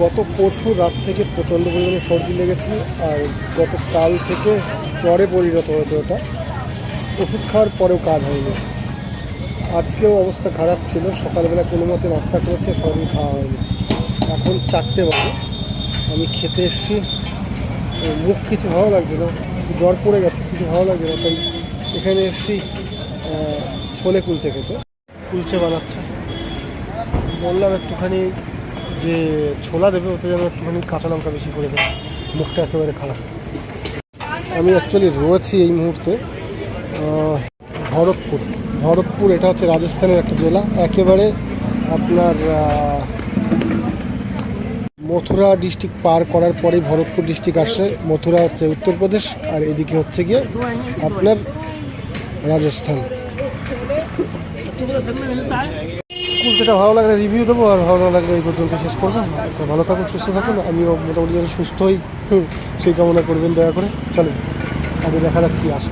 গত পরশু রাত থেকে প্রচণ্ড পরিমাণে সর্দি লেগেছে আর গত কাল থেকে জ্বরে পরিণত হয়েছে ওটা। ওষুধ খাওয়ার পরেও কাজ হয়নি। আজকেও অবস্থা খারাপ ছিল। সকালবেলা কোনো মতে নাস্তা করেছে, সবই খাওয়া হয়নি। এখন চারটে বাজে। আমি খেতে এসেছি। মুখ কিছু ভালো লাগছে না। জ্বর পড়ে গেছে, কিছু ভালো লাগছে না। তাই এখানে এসেছি ছোলে কুলচে খেতে। কুলচে বানাচ্ছে। বললাম একটুখানি যে ছোলা দেবে, ওতে যেন একটুখানি কাঁচা লঙ্কা বেশি করে দেবে মুখটা একেবারে খারাপ। আমি অ্যাকচুয়ালি রয়েছি এই মুহূর্তে ভরতপুর। ভরতপুর, এটা হচ্ছে রাজস্থানের একটা জেলা। একেবারে আপনার মথুরা ডিস্ট্রিক্ট পার করার পরেই ভরতপুর ডিস্ট্রিক্ট আসে। মথুরা হচ্ছে উত্তরপ্রদেশ আর এদিকে হচ্ছে গিয়ে আপনার রাজস্থান। কুলচাটা ভালো লাগলে রিভিউ দেবো আর ভালো লাগলে এই পর্যন্ত শেষ করবেন। আচ্ছা ভালো থাকুন সুস্থ থাকুন। আমিও মোটামুটি যেন সুস্থ হই হুম, সেই কামনা করবেন দয়া করে। চলো আগে দেখা যাক কী আসে।